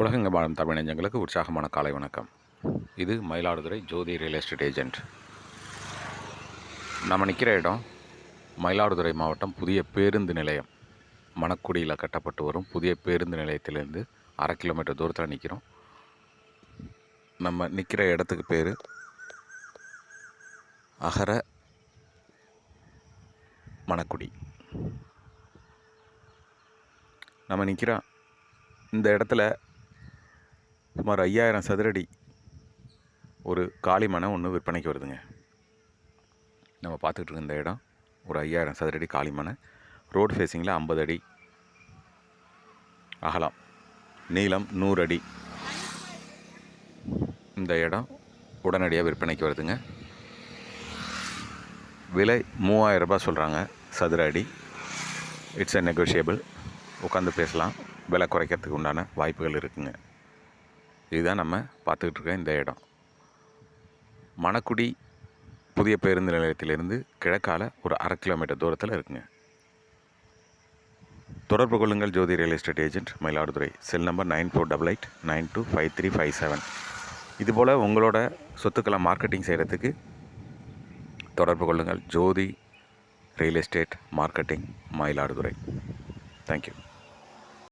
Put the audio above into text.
உலகெங்க வாழும் தமிழ் நெஞ்சங்களுக்கு உற்சாகமான காலை வணக்கம். இது Mayiladuthurai Jothi real estate agent. நம்ம நிற்கிற இடம் மயிலாடுதுறை மாவட்டம் புதிய பேருந்து நிலையம். மணக்குடியில் கட்டப்பட்டு வரும் புதிய பேருந்து நிலையத்திலேருந்து அரை கிலோமீட்டர் தூரத்தில் நிற்கிறோம் நம்ம நிற்கிற இடத்துக்கு பேர் அகர மணக்குடி. நம்ம நிற்கிறோம் இந்த இடத்துல சுமார் ஐயாயிரம் சதுரடி ஒரு காளி மனை ஒன்று விற்பனைக்கு வருதுங்க. நம்ம பார்த்துக்கிட்டு இருக்க இந்த இடம் ஒரு ஐயாயிரம் சதுரடி காலி மனை. ரோடு ஃபேஸிங்கில் ஐம்பது அடி அகலம். நீளம் நூறு அடி. இந்த இடம் உடனடியாக விற்பனைக்கு வருதுங்க. விலை மூவாயிரம் ரூபாய் சொல்கிறாங்க சதுர அடி. இட்ஸ் எ நெகோஷியபிள் உட்காந்து பேசலாம். விலை குறைக்கிறதுக்கு உண்டான வாய்ப்புகள் இருக்குங்க. இதுதான் நம்ம பார்த்துக்கிட்டு இருக்க இந்த இடம். மணக்குடி புதிய பேருந்து நிலையத்திலிருந்து கிழக்கால ஒரு அரை கிலோமீட்டர் தூரத்தில் இருக்குங்க. தொடர்பு கொள்ளுங்கள் Jothi real estate agent Mayiladuthurai. Cell number nine four double eight nine two five three five seven. இதுபோல் உங்களோட சொத்துக்களை மார்க்கெட்டிங் செய்கிறதுக்கு தொடர்பு கொள்ளுங்கள் Jothi real estate marketing Mayiladuthurai. Thank you